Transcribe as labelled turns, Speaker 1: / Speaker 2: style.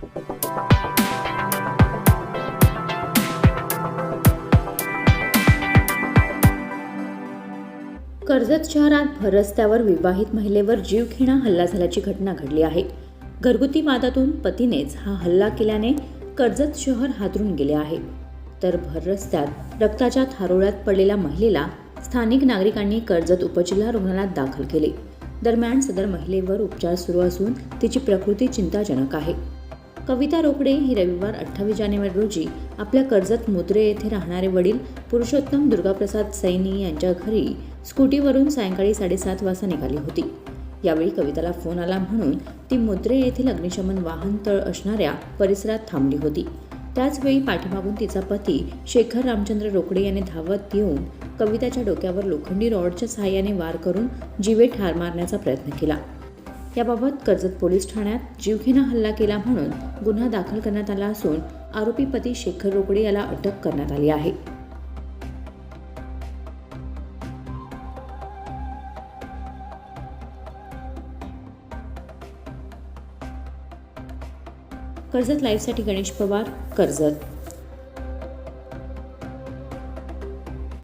Speaker 1: कर्जत शहरात भर रस्त्यावर विवाहित महिलेवर जीवघेणा हल्ला झाल्याची घटना घडली आहे. घरगुती वादातून पतीनेच हा हल्ला केल्याने कर्जत शहर हादरून गेले आहे. तर भर रस्त्यात रक्ताच्या थारोळ्यात पडलेल्या महिलेला स्थानिक नागरिकांनी कर्जत उपजिल्हा रुग्णालयात दाखल केले. दरम्यान सदर महिलेवर उपचार सुरू असून तिची प्रकृती चिंताजनक आहे. कविता रोकडे ही रविवार अठ्ठावीस जानेवारी रोजी आपल्या कर्जत मुद्रे येथे राहणारे वडील पुरुषोत्तम दुर्गाप्रसाद सैनी यांच्या घरी स्कूटीवरून सायंकाळी साडेसात वाजता निघाली होती. यावेळी कविताला फोन आला म्हणून ती मुद्रे येथील अग्निशमन वाहन तळ असणाऱ्या परिसरात थांबली होती. त्याचवेळी पाठीमागून तिचा पती शेखर रामचंद्र रोकडे याने धावत येऊन कविताच्या डोक्यावर लोखंडी रॉडच्या सहाय्याने वार करून जीवे ठार मारण्याचा प्रयत्न केला. याबाबत कर्जत पोलीस ठाण्यात जीवघेणा हल्ला केला म्हणून गुन्हा दाखल करण्यात आला असून आरोपी पती शेखर रोकडे याला अटक करण्यात आली आहे. कर्जत लाईव्हसाठी गणेश पवार कर्जत.